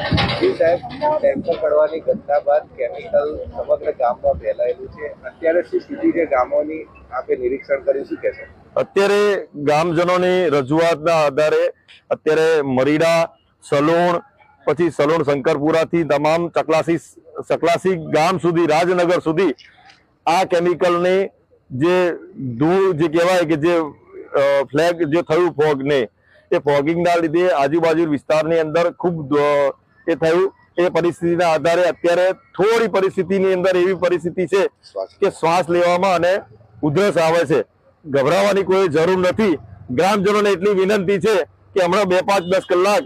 Tanker પડવાની ઘટના બાદ કેમિકલ સમગ્ર ગામમાં ફેલાયેલું છે. અત્યારે શું સ્થિતિ છે? ગામોની આપે નિરીક્ષણ કર્યું, શું કહેશો? અત્યારે ગામજનોની રજૂઆતના આધારે અત્યારે મરીડા, સલોણ, પછી સલોણ શંકરપુરાથી તમામ ચકલાસી ચકલાસી ગામ સુધી, રાજનગર સુધી આ કેમિકલની જે ધૂળ જે કહેવાય કે જે ફ્લેગ જે થયું ફોગને, એ ફોગિંગના લીધે આજુબાજુ વિસ્તારની અંદર ખૂબ એ થયું. એ પરિસ્થિતિના આધારે અત્યારે થોડી પરિસ્થિતિની અંદર એવી પરિસ્થિતિ છે કે શ્વાસ લેવામાં અને ઉધરસ આવે છે. ગભરાવાની કોઈ જરૂર નથી. ગ્રામજનોને એટલી વિનંતી છે કે હમણાં બે પાંચ દસ કલાક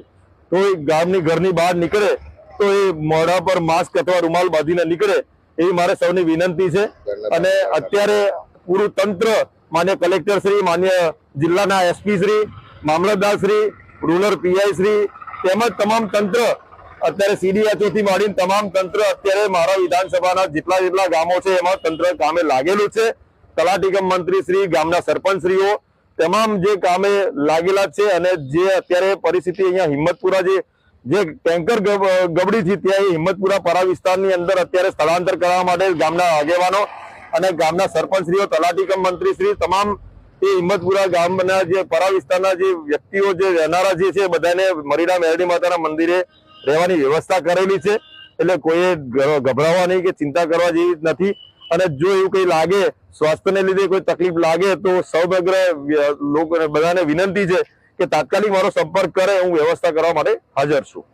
તો ગામની ઘરની બહાર નીકળે તો એ મોઢા પર માસ્ક અથવા રૂમાલ બાંધીને નીકળે એવી મારે સૌની વિનંતી છે. અને અત્યારે પૂરું તંત્ર માન્ય કલેક્ટર શ્રી માન્ય જિલ્લાના એસપી શ્રી મામલતદાર શ્રી રૂરલ પીઆઈ શ્રી તેમજ તમામ તંત્ર અત્યારે સીડીએચઓ થી માંડીને તમામ તંત્ર અત્યારે મારા વિધાનસભાના જેટલા જેટલા ગામો છે, એમાં તંત્ર કામે લાગેલું છે. તલાટીકમ મંત્રી શ્રી, ગામના સરપંચશ્રીઓ, તમામ જે કામે લાગેલા છે અને જે અત્યારે પરિસ્થિતિ અહીંયા હિંમતપુરા જે જે ટેન્કર ગબડી છે, ત્યાં એ હિંમતપુરા પરા વિસ્તારની અંદર અત્યારે સ્થળાંતર કરવા માટે ગામના આગેવાનો અને ગામના સરપંચશ્રીઓ તલાટીકમ મંત્રીશ્રી તમામ એ હિંમતપુરા ગામના જે પરા વિસ્તારના જે વ્યક્તિઓ જે રહેનારા જે છે, બધાને મરીના મેરડી માતાના મંદિરે રહેવાની વ્યવસ્થા કરેલી છે. એટલે કોઈએ ગભરાવાની કે ચિંતા કરવા જેવી નથી. અને જો એવું કંઈ લાગે, સ્વાસ્થ્યને લીધે કોઈ તકલીફ લાગે, તો સૌમગ્ર વ્ય- લોકોને બધાને વિનંતી છે કે તાત્કાલિક મારો સંપર્ક કરે, હું વ્યવસ્થા કરવા માટે હાજર છું.